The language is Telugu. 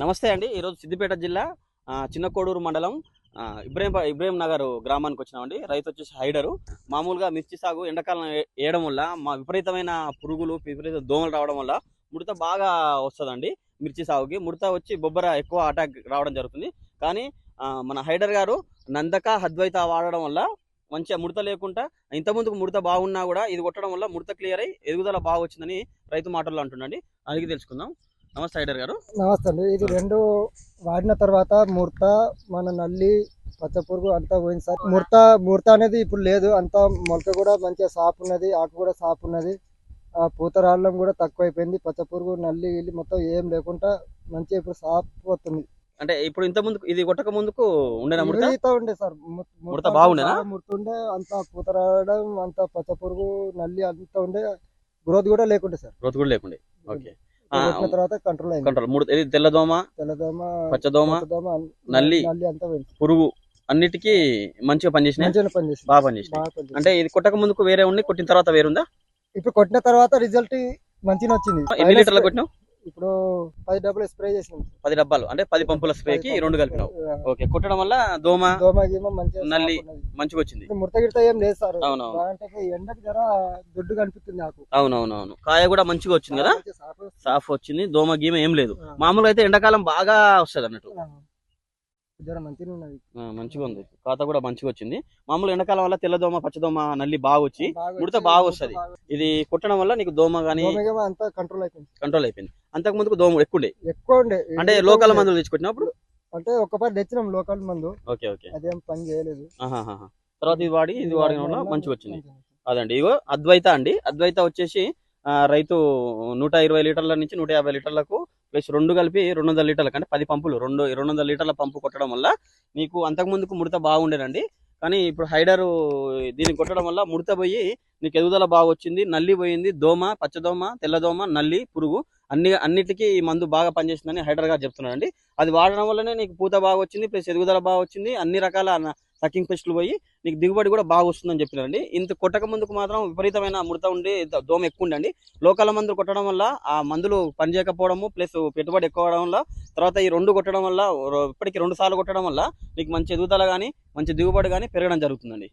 నమస్తే అండి. ఈరోజు సిద్దిపేట జిల్లా చిన్నకోడూరు మండలం ఆ, ఇబ్రహీం ఇబ్రహీం నగర్ గ్రామానికి వచ్చినామండి. రైతు వచ్చేసి హైడరు. మామూలుగా మిర్చి సాగు ఎండాకాలం వేయడం వల్ల మా విపరీతమైన పురుగులు విపరీత దోమలు రావడం వల్ల ముడత బాగా వస్తుందండి మిర్చి సాగుకి. ముడత వచ్చి బొబ్బర ఎక్కువ అటాక్ రావడం జరుగుతుంది. కానీ మన హైడర్ గారు నందక అద్వైత వాడడం వల్ల మంచిగా ముడత లేకుండా ఇంతకుముందుకు ముడత బాగున్నా కూడా ఇది కొట్టడం వల్ల ముడత క్లియర్ అయ్యి ఎదుగుదల బాగా వచ్చిందని రైతు మాటల్లో అంటుండండి. అడిగి తెలుసుకుందాం. నమస్తే హైడర్ గారు. నమస్తే అండి. ఇది రెండు వాడిన తర్వాత ముడత మన నల్లి పచ్చపురుగు అంతా పోయింది సార్. ముడత ముడత అనేది ఇప్పుడు లేదు. అంతా మొలక కూడా మంచిగా సాపు ఉన్నది ఆకు కూడా సాపు ఉన్నది. ఆ పూత రాళ్ళం కూడా తక్కువైపోయింది. పచ్చపురుగు నల్లి గిల్లి మొత్తం ఏం లేకుండా మంచిగా ఇప్పుడు సాపు వస్తుంది అంటే ఇప్పుడు ఇంత ముందుకు ఇది కొట్టక ముందుకు ఉండేనా ముడత విపరీతం ఉండే సార్. ముడత అంతా బాగుండేనా? బాగా ముడత ఉండే. అంతా పూత రావడం అంతా పచ్చపురుగు నల్లి అంతా ఉండే. గ్రోత్ కూడా లేకుండే సార్. గ్రోత్ కూడా లేకుండే. ఓకే. కొట్టిన తర్వాత కంట్రోల్ అయింది. కంట్రోల్ మూడు ఇది తెల్లదోమ తెల్లదోమ పచ్చదోమ అన్- నల్లి. నల్లి అంతా పోయింది. పురుగు అన్నిటికీ మంచిగా పనిచేసినాయి? పనిచేసింది. బాగా పనిచేసినాయి. బాగా పనిచేసింది. అంటే ఇది కొట్టక ముందుకు వేరే ఉండి కొట్టిన తర్వాత వేరుందా? ఇప్పుడు కొట్టిన తర్వాత రిజల్ట్ మంచిగా వచ్చింది. ఎన్ని లీటర్లు కొట్టినావు? ఇప్పుడు పది డబ్బులు స్ప్రే చేసినాం పది డబ్బాలు అంటే పది పంపుల స్ప్రేకి రెండు కలిపినావు. ఓకే కొట్టడం వల్ల దోమ దోమ గీమ మంచిగా నల్లి. మంచిగా వచ్చింది గిడత ఏం లేదు సార్. అవునవును. అంటే ఎండకి జర దుడ్డు కనిపిస్తుంది నాకు. అవునవునవును. కాయ కూడా మంచిగా వచ్చింది కదా. సాఫ్ వచ్చింది దోమ గీమ ఏం లేదు. మామూలుగా అయితే ఎండాకాలం బాగా వస్తుంది అన్నట్టు మంచిగా ఉన్నది. ఆ, మంచిగా ఉంది. ఖాతా కూడా మంచిగా వచ్చింది. మామూలు ఎండాకాలం వల్ల తెల్లదోమ పచ్చదోమ నల్లి బాగా వచ్చి ముడత బాగా వస్తది. ఇది కొట్టడం వల్ల నీకు దోమ గానీ అంతా కంట్రోల్ అయిపోయింది. కంట్రోల్ అయిపోయింది. అంతకు ముందుకు దోమ ఎక్కువ ఉండే? ఎక్కువ ఉండే. అంటే లోకల్. మందులు తెచ్చుకుంటున్నప్పుడు అంటే ఒక్కపాటి తెచ్చినాం లోకల్ మందు. Okay okay. అదేం పని చేయలేదు. తర్వాత ఇది వాడి ఇది వాడిన వల్ల మంచిగా వచ్చింది. అదండి. ఇగో అద్వైత అండి. అద్వైత వచ్చేసి రైతు నూట ఇరవై లీటర్ల నుంచి నూట యాభై లీటర్లకు ప్లస్ రెండు కలిపి రెండు వందల లీటర్లకు అంటే పది పంపులు రెండు రెండు వందల లీటర్ల పంపు కొట్టడం వల్ల నీకు అంతకు ముందుకు ముడత బాగుండేనండి కానీ ఇప్పుడు హైడర్ దీన్ని కొట్టడం వల్ల ముడత పోయి నీకు ఎదుగుదల బాగా వచ్చింది నల్లి పోయింది దోమ పచ్చదోమ తెల్లదోమ నల్లి పురుగు అన్ని అన్నిటికీ ఈ మందు బాగా పనిచేస్తుందని హైడర్ గారు చెప్తున్నాడండి అది వాడడం వల్లనే నీకు పూత బాగా వచ్చింది ప్లస్ ఎదుగుదల బాగా వచ్చింది అన్ని రకాల సకింగ్ పెస్టులు పోయి నీకు దిగుబడి కూడా బాగా వస్తుందని చెప్పినారండి. ఇంత కొట్టక ముందుకు మాత్రం విపరీతమైన ముడత ఉండి దోమ ఎక్కువ ఉండండి. లోకల్ మందులు కొట్టడం వల్ల ఆ మందులు పనిచేయకపోవడము ప్లస్ పెట్టుబడి ఎక్కువ అవడం వల్ల తర్వాత ఈ రెండు కొట్టడం వల్ల ఇప్పటికి రెండు సార్లు కొట్టడం వల్ల నీకు మంచి ఎదుగుదల కానీ మంచి దిగుబడి కానీ పెరగడం జరుగుతుందండి.